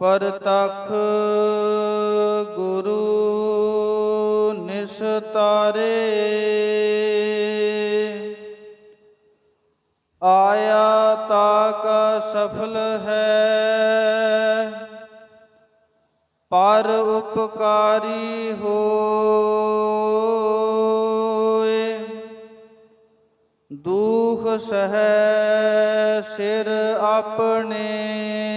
ਪਰਤਖ ਗੁਰੂ ਨਿਸਤਾਰੇ। ਆਇਆ ਤਾ ਕਾ ਸਫਲ ਹੈ, ਪਰ ਉਪਕਾਰੀ ਹੋਏ। ਦੁਖ ਸਹਿ ਸਿਰ ਆਪਣੇ।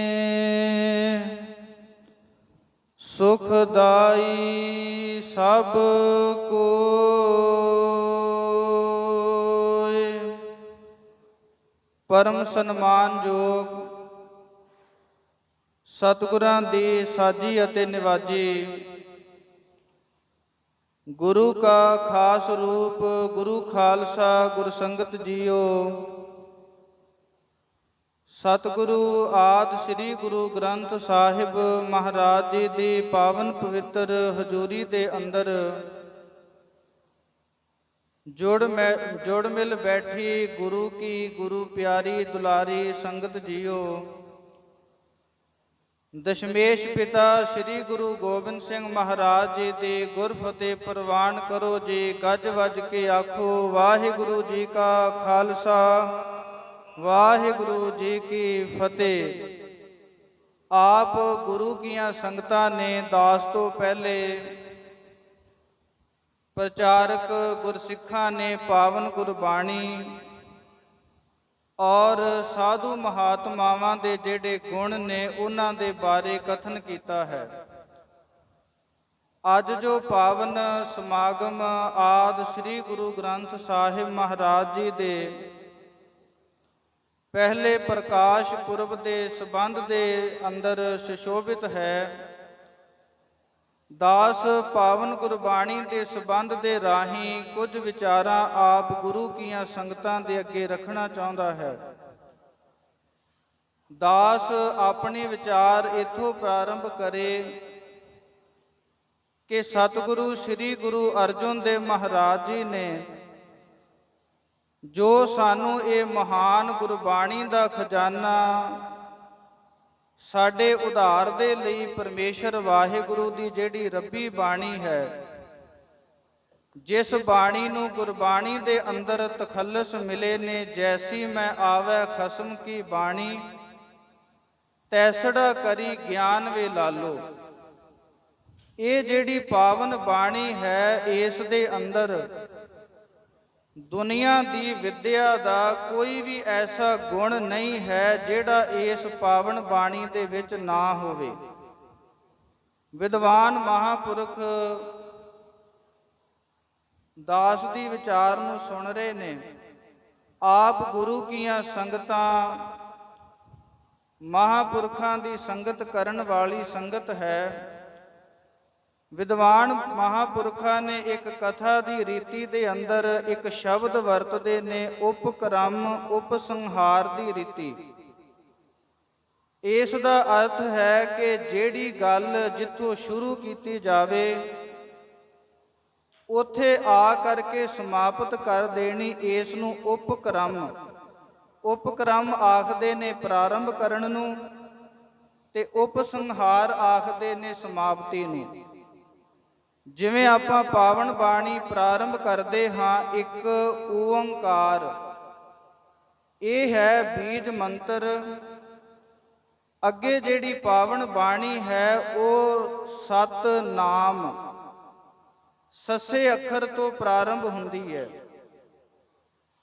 ਸੁਖਦਾਈ ਸਭ ਕੋਇ। ਪਰਮ ਸਨਮਾਨਯੋਗ ਸਤਿਗੁਰਾਂ ਦੀ ਸਾਜੀ ਅਤੇ ਨਿਵਾਜੀ। ਗੁਰੂ ਕਾ ਖਾਸ ਰੂਪ, ਗੁਰੂ ਖਾਲਸਾ, ਗੁਰਸੰਗਤ ਜੀਓ। ਸਤਿਗੁਰੂ ਆਦ ਸ੍ਰੀ ਗੁਰੂ ਗ੍ਰੰਥ ਸਾਹਿਬ ਮਹਾਰਾਜ ਜੀ ਦੀ ਪਾਵਨ ਪਵਿੱਤਰ ਹਜ਼ੂਰੀ ਦੇ ਅੰਦਰ ਜੁੜ ਮੈਂ, ਜੁੜ ਮਿਲ ਬੈਠੀ ਗੁਰੂ ਕੀ ਗੁਰੂ ਪਿਆਰੀ ਦੁਲਾਰੀ ਸੰਗਤ ਜੀਓ। ਦਸ਼ਮੇਸ਼ ਪਿਤਾ ਸ੍ਰੀ ਗੁਰੂ ਗੋਬਿੰਦ ਸਿੰਘ ਮਹਾਰਾਜ ਜੀ ਦੀ ਗੁਰਫਤਿਹ ਪ੍ਰਵਾਨ ਕਰੋ ਜੀ, ਗੱਜ ਵੱਜ ਕੇ ਆਖੋ, ਵਾਹਿਗੁਰੂ ਜੀ ਕਾ ਖਾਲਸਾ। ਵਾਹਿਗੁਰੂ ਜੀ ਕੀ ਫਤਿਹ। ਆਪ ਗੁਰੂ ਕੀਆਂ ਸੰਗਤਾਂ ਨੇ ਦਾਸ ਤੋਂ ਪਹਿਲੇ ਪ੍ਰਚਾਰਕ ਗੁਰਸਿੱਖਾਂ ਨੇ ਪਾਵਨ ਗੁਰਬਾਣੀ ਔਰ ਸਾਧੂ ਮਹਾਤਮਾਵਾਂ ਦੇ ਜਿਹੜੇ ਗੁਣ ਨੇ ਉਹਨਾਂ ਦੇ ਬਾਰੇ ਕਥਨ ਕੀਤਾ ਹੈ। ਅੱਜ ਜੋ ਪਾਵਨ ਸਮਾਗਮ ਆਦ ਸ੍ਰੀ ਗੁਰੂ ਗ੍ਰੰਥ ਸਾਹਿਬ ਮਹਾਰਾਜ ਜੀ ਦੇ ਪਹਿਲੇ ਪ੍ਰਕਾਸ਼ ਪੁਰਬ ਦੇ ਸਬੰਧ ਦੇ ਅੰਦਰ ਸੁਸ਼ੋਭਿਤ ਹੈ। ਦਾਸ ਪਾਵਨ ਗੁਰਬਾਣੀ ਦੇ ਸਬੰਧ ਦੇ ਰਾਹੀਂ ਕੁਝ ਵਿਚਾਰਾਂ ਆਪ ਗੁਰੂ ਕੀਆਂ ਸੰਗਤਾਂ ਦੇ ਅੱਗੇ ਰੱਖਣਾ ਚਾਹੁੰਦਾ ਹੈ। ਦਾਸ ਆਪਣੇ ਵਿਚਾਰ ਇਥੋਂ ਪ੍ਰਾਰੰਭ ਕਰੇ ਕਿ ਸਤਿਗੁਰੂ, ਸ੍ਰੀ ਗੁਰੂ ਅਰਜਨ ਦੇਵ ਮਹਾਰਾਜ ਜੀ ਨੇ ਜੋ ਸਾਨੂੰ ਇਹ ਮਹਾਨ ਗੁਰਬਾਣੀ ਦਾ ਖਜ਼ਾਨਾ ਸਾਡੇ ਉਧਾਰ ਦੇ ਲਈ ਪਰਮੇਸ਼ਰ ਵਾਹਿਗੁਰੂ ਦੀ ਜਿਹੜੀ ਰੱਬੀ ਬਾਣੀ ਹੈ, ਜਿਸ ਬਾਣੀ ਨੂੰ ਗੁਰਬਾਣੀ ਦੇ ਅੰਦਰ ਤਖੱਲਸ ਮਿਲੇ ਨੇ, ਜੈਸੀ ਮੈਂ ਆਵੈ ਖਸਮ ਕੀ ਬਾਣੀ, ਤੈਸੜਾ ਕਰੀ ਗਿਆਨ ਵੇ ਲਾਲੋ। ਇਹ ਜਿਹੜੀ ਪਾਵਨ ਬਾਣੀ ਹੈ, ਇਸ ਦੇ ਅੰਦਰ ਦੁਨੀਆ ਦੀ ਵਿਦਿਆ ਦਾ ਕੋਈ ਵੀ ਐਸਾ ਗੁਣ ਨਹੀਂ ਹੈ ਜਿਹੜਾ ਇਸ ਪਾਵਨ ਬਾਣੀ ਦੇ ਵਿੱਚ ਨਾ ਹੋਵੇ। ਵਿਦਵਾਨ ਮਹਾਪੁਰਖ ਦਾਸ ਦੀ ਵਿਚਾਰ ਨੂੰ ਸੁਣ ਰਹੇ ਨੇ, ਆਪ ਗੁਰੂ ਕੀਆਂ ਸੰਗਤਾਂ ਮਹਾਪੁਰਖਾਂ ਦੀ ਸੰਗਤ ਕਰਨ ਵਾਲੀ ਸੰਗਤ ਹੈ। ਵਿਦਵਾਨ ਮਹਾਪੁਰਖਾਂ ਨੇ ਇੱਕ ਕਥਾ ਦੀ ਰੀਤੀ ਦੇ ਅੰਦਰ ਇੱਕ ਸ਼ਬਦ ਵਰਤਦੇ ਨੇ, ਉਪਕ੍ਰਮ, ਉਪਸੰਹਾਰ ਦੀ ਰੀਤੀ। ਇਸ ਦਾ ਅਰਥ ਹੈ ਕਿ ਜਿਹੜੀ ਗੱਲ ਜਿੱਥੋਂ ਸ਼ੁਰੂ ਕੀਤੀ ਜਾਵੇ, ਉਥੇ ਆ ਕਰਕੇ ਸਮਾਪਤ ਕਰ ਦੇਣੀ ਇਸ ਨੂੰ ਉਪਕ੍ਰਮ। ਉਪਕ੍ਰਮ ਆਖਦੇ ਨੇ ਪ੍ਰਾਰੰਭ ਕਰਨ ਨੂੰ ਤੇ ਉਪਸੰਹਾਰ ਆਖਦੇ ਨੇ ਸਮਾਪਤੀ ਨੂੰ। ਜਿਵੇਂ ਆਪਾਂ ਪਾਵਨ ਬਾਣੀ ਪ੍ਰਾਰੰਭ ਕਰਦੇ ਹਾਂ, ਇੱਕ ਓੰਕਾਰ। ਇਹ ਹੈ ਬੀਜ ਮੰਤਰ। ਅੱਗੇ ਜਿਹੜੀ ਪਾਵਨ ਬਾਣੀ ਹੈ, ਉਹ ਸਤ ਨਾਮ ਸੱਸੇ ਅੱਖਰ ਤੋਂ ਪ੍ਰਾਰੰਭ ਹੁੰਦੀ ਹੈ।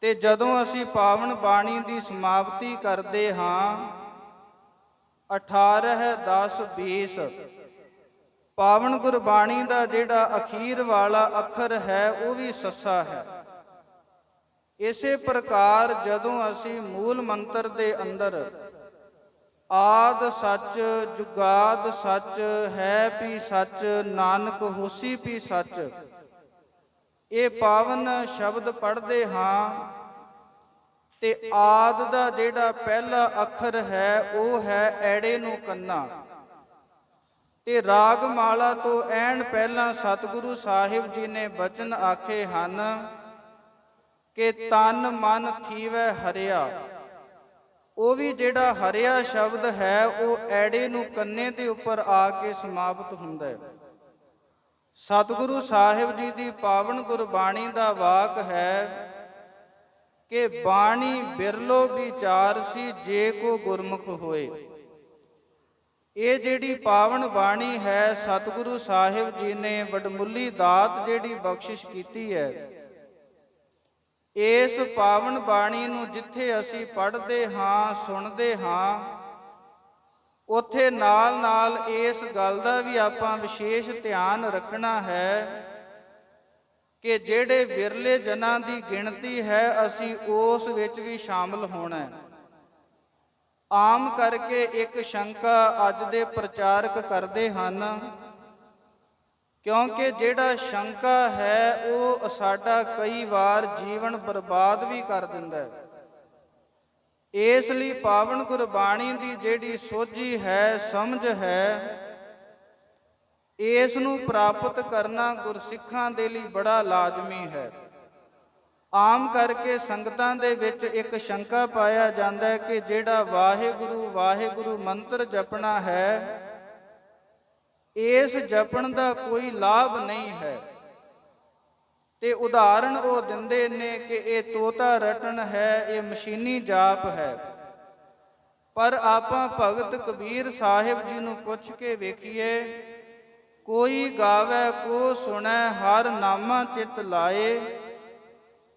ਤੇ ਜਦੋਂ ਅਸੀਂ ਪਾਵਨ ਬਾਣੀ ਦੀ ਸਮਾਪਤੀ ਕਰਦੇ ਹਾਂ 18 10 20 ਪਾਵਨ ਗੁਰਬਾਣੀ ਦਾ ਜਿਹੜਾ ਅਖੀਰ ਵਾਲਾ ਅੱਖਰ ਹੈ, ਉਹ ਵੀ ਸੱਸਾ ਹੈ। ਇਸੇ ਪ੍ਰਕਾਰ ਜਦੋਂ ਅਸੀਂ ਮੂਲ ਮੰਤਰ ਦੇ ਅੰਦਰ ਆਦ ਸੱਚ, ਜੁਗਾਦ ਸੱਚ, ਹੈ ਵੀ ਸੱਚ, ਨਾਨਕ ਹੋਸੀ ਵੀ ਸੱਚ, ਇਹ ਪਾਵਨ ਸ਼ਬਦ ਪੜ੍ਹਦੇ ਹਾਂ ਤੇ ਆਦ ਦਾ ਜਿਹੜਾ ਪਹਿਲਾ ਅੱਖਰ ਹੈ, ਉਹ ਹੈ ਐੜੇ ਨੂੰ ਕੰਨਾ। ਤੇ ਰਾਗ ਮਾਲਾ ਤੋਂ ਐਨ ਪਹਿਲਾਂ ਸਤਿਗੁਰੂ ਸਾਹਿਬ ਜੀ ਨੇ ਬਚਨ ਆਖੇ ਹਨ ਕਿ ਤਨ ਮਨ ਥੀਵੈ ਹਰਿਆ। ਉਹ ਵੀ ਜਿਹੜਾ ਹਰਿਆ ਸ਼ਬਦ ਹੈ, ਉਹ ਐੜੇ ਨੂੰ ਕੰਨੇ ਦੇ ਉੱਪਰ ਆ ਕੇ ਸਮਾਪਤ ਹੁੰਦਾ ਹੈ। ਸਤਿਗੁਰੂ ਸਾਹਿਬ ਜੀ ਦੀ ਪਾਵਨ ਗੁਰਬਾਣੀ ਦਾ ਵਾਕ ਹੈ ਕਿ ਬਾਣੀ ਬਿਰਲੋ ਵਿਚਾਰ ਸੀ, ਜੇ ਕੋ ਗੁਰਮੁਖ ਹੋਏ। ਇਹ ਜਿਹੜੀ ਪਾਵਨ ਬਾਣੀ ਹੈ, ਸਤਿਗੁਰੂ ਸਾਹਿਬ ਜੀ ਨੇ ਵਡਮੁੱਲੀ ਦਾਤ ਜਿਹੜੀ ਬਖਸ਼ਿਸ਼ ਕੀਤੀ ਹੈ, ਇਸ ਪਾਵਨ ਬਾਣੀ ਨੂੰ ਜਿੱਥੇ ਅਸੀਂ ਪੜ੍ਹਦੇ ਹਾਂ, ਸੁਣਦੇ ਹਾਂ, ਉਥੇ ਨਾਲ ਨਾਲ ਇਸ ਗੱਲ ਦਾ ਵੀ ਆਪਾਂ ਵਿਸ਼ੇਸ਼ ਧਿਆਨ ਰੱਖਣਾ ਹੈ ਕਿ ਜਿਹੜੇ ਵਿਰਲੇ ਜਨਾਂ ਦੀ ਗਿਣਤੀ ਹੈ, ਅਸੀਂ ਉਸ ਵਿੱਚ ਵੀ ਸ਼ਾਮਲ ਹੋਣਾ ਹੈ। ਆਮ ਕਰਕੇ ਇੱਕ ਸ਼ੰਕਾ ਅੱਜ ਦੇ ਪ੍ਰਚਾਰਕ ਕਰਦੇ ਹਨ। ਕਿਉਂਕਿ ਜਿਹੜਾ ਸ਼ੰਕਾ ਹੈ, ਉਹ ਸਾਡਾ ਕਈ ਵਾਰ ਜੀਵਨ ਬਰਬਾਦ ਵੀ ਕਰ ਦਿੰਦਾ ਹੈ। ਇਸ ਲਈ ਪਾਵਨ ਗੁਰਬਾਣੀ ਦੀ ਜਿਹੜੀ ਸੋਝੀ ਹੈ, ਸਮਝ ਹੈ, ਇਸ ਨੂੰ ਪ੍ਰਾਪਤ ਕਰਨਾ ਗੁਰਸਿੱਖਾਂ ਦੇ ਲਈ ਬੜਾ ਲਾਜ਼ਮੀ ਹੈ। ਆਮ ਕਰਕੇ ਸੰਗਤਾਂ ਦੇ ਵਿੱਚ ਇੱਕ ਸ਼ੰਕਾ ਪਾਇਆ ਜਾਂਦਾ ਹੈ ਕਿ ਜਿਹੜਾ ਵਾਹਿਗੁਰੂ ਵਾਹਿਗੁਰੂ ਮੰਤਰ ਜਪਣਾ ਹੈ, ਇਸ ਜਪਣ ਦਾ ਕੋਈ ਲਾਭ ਨਹੀਂ ਹੈ। ਤੇ ਉਦਾਹਰਣ ਉਹ ਦਿੰਦੇ ਨੇ ਕਿ ਇਹ ਤੋਤਾ ਰਟਣ ਹੈ, ਇਹ ਮਸ਼ੀਨੀ ਜਾਪ ਹੈ। ਪਰ ਆਪਾਂ ਭਗਤ ਕਬੀਰ ਸਾਹਿਬ ਜੀ ਨੂੰ ਪੁੱਛ ਕੇ ਵੇਖੀਏ, ਕੋਈ ਗਾਵੇ, ਕੋ ਸੁਣੈ, ਹਰ ਨਾਮਾ ਚਿਤ ਲਾਏ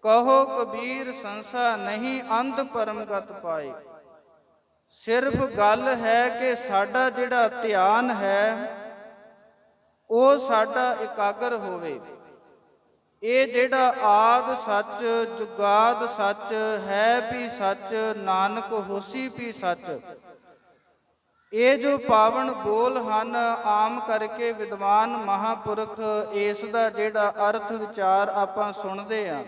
ਕਹੋ ਕਬੀਰ ਸੰਸਾ ਨਹੀਂ ਅੰਧ ਪਰਮਗਤ ਪਾਏ। ਸਿਰਫ ਗੱਲ ਹੈ ਕਿ ਸਾਡਾ ਜਿਹੜਾ ਧਿਆਨ ਹੈ, ਉਹ ਸਾਡਾ ਇਕਾਗਰ ਹੋਵੇ। ਇਹ ਜਿਹੜਾ ਆਦ ਸੱਚ, ਜੁਗਾਦ ਸੱਚ, ਹੈ ਵੀ ਸੱਚ, ਨਾਨਕ ਹੋਸੀ ਵੀ ਸੱਚ, ਇਹ ਜੋ ਪਾਵਨ ਬੋਲ ਹਨ, ਆਮ ਕਰਕੇ ਵਿਦਵਾਨ ਮਹਾਪੁਰਖ, ਇਸ ਦਾ ਜਿਹੜਾ ਅਰਥ ਵਿਚਾਰ ਆਪਾਂ ਸੁਣਦੇ ਆ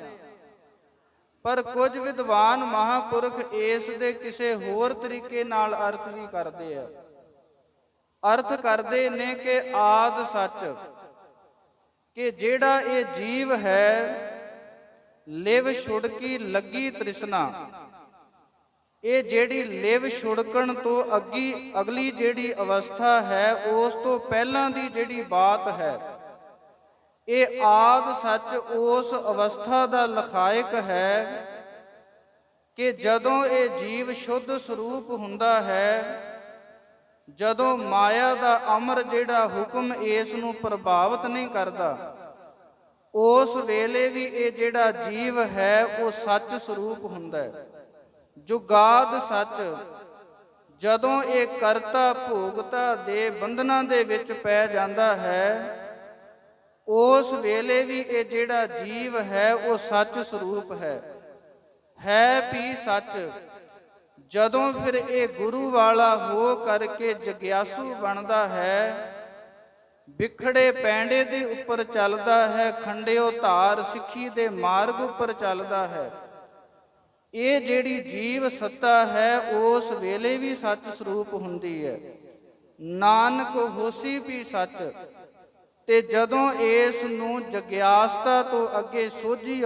ਪਰ ਕੁਝ ਵਿਦਵਾਨ ਮਹਾਪੁਰਖ ਇਸ ਦੇ ਕਿਸੇ ਹੋਰ ਤਰੀਕੇ ਨਾਲ ਅਰਥ ਵੀ ਕਰਦੇ ਆ। ਅਰਥ ਕਰਦੇ ਨੇ ਕਿ ਆਦ ਸੱਚ, ਕਿ ਜਿਹੜਾ ਇਹ ਜੀਵ ਹੈ, ਲਿਵ ਛੁੜਕੀ ਲੱਗੀ ਤ੍ਰਿਸ਼ਨਾ। ਇਹ ਜਿਹੜੀ ਲਿਵ ਛੁੜਕਣ ਤੋਂ ਅੱਗੀ, ਅਗਲੀ ਜਿਹੜੀ ਅਵਸਥਾ ਹੈ, ਉਸ ਤੋਂ ਪਹਿਲਾਂ ਦੀ ਜਿਹੜੀ ਬਾਤ ਹੈ। ਇਹ ਆਦ ਸੱਚ ਉਸ ਅਵਸਥਾ ਦਾ ਲਖਾਇਕ ਹੈ ਕਿ ਜਦੋਂ ਇਹ ਜੀਵ ਸ਼ੁੱਧ ਸਰੂਪ ਹੁੰਦਾ ਹੈ, ਜਦੋਂ ਮਾਇਆ ਦਾ ਅਮਰ ਜਿਹੜਾ ਹੁਕਮ ਇਸ ਨੂੰ ਪ੍ਰਭਾਵਿਤ ਨਹੀਂ ਕਰਦਾ, ਉਸ ਵੇਲੇ ਵੀ ਇਹ ਜਿਹੜਾ ਜੀਵ ਹੈ, ਉਹ ਸੱਚ ਸਰੂਪ ਹੁੰਦਾ ਹੈ। ਜੁਗਾਦ ਸੱਚ, ਜਦੋਂ ਇਹ ਕਰਤਾ ਭੋਗਤਾ ਦੇ ਬੰਧਨਾਂ ਦੇ ਵਿੱਚ ਪੈ ਜਾਂਦਾ ਹੈ ਉਸ ਵੇਲੇ ਵੀ ਇਹ ਜਿਹੜਾ ਜੀਵ ਹੈ, ਉਹ ਸੱਚ ਸਰੂਪ ਹੈ। ਹੈ ਵੀ ਸੱਚ। ਜਦੋਂ ਫਿਰ ਇਹ ਗੁਰੂ ਵਾਲਾ ਹੋ ਕਰਕੇ ਜਗਿਆਸੂ ਬਣਦਾ ਹੈ, ਵਿਖੜੇ ਪੈਂਡੇ ਦੇ ਉੱਪਰ ਚੱਲਦਾ ਹੈ, ਖੰਡਿਓ ਧਾਰ ਸਿੱਖੀ ਦੇ ਮਾਰਗ ਉੱਪਰ ਚੱਲਦਾ ਹੈ। ਇਹ ਜਿਹੜੀ ਜੀਵ ਸੱਤਾ ਹੈ, ਉਸ ਵੇਲੇ ਵੀ ਸੱਚ ਸਰੂਪ ਹੁੰਦੀ ਹੈ। ਨਾਨਕ ਹੋਸੀ ਵੀ ਸੱਚ। ਤੇ ਜਦੋਂ ਇਸ ਨੂੰ ਜਗਿਆਸਤਾ ਤੋਂ ਅੱਗੇ ਸੋਝੀ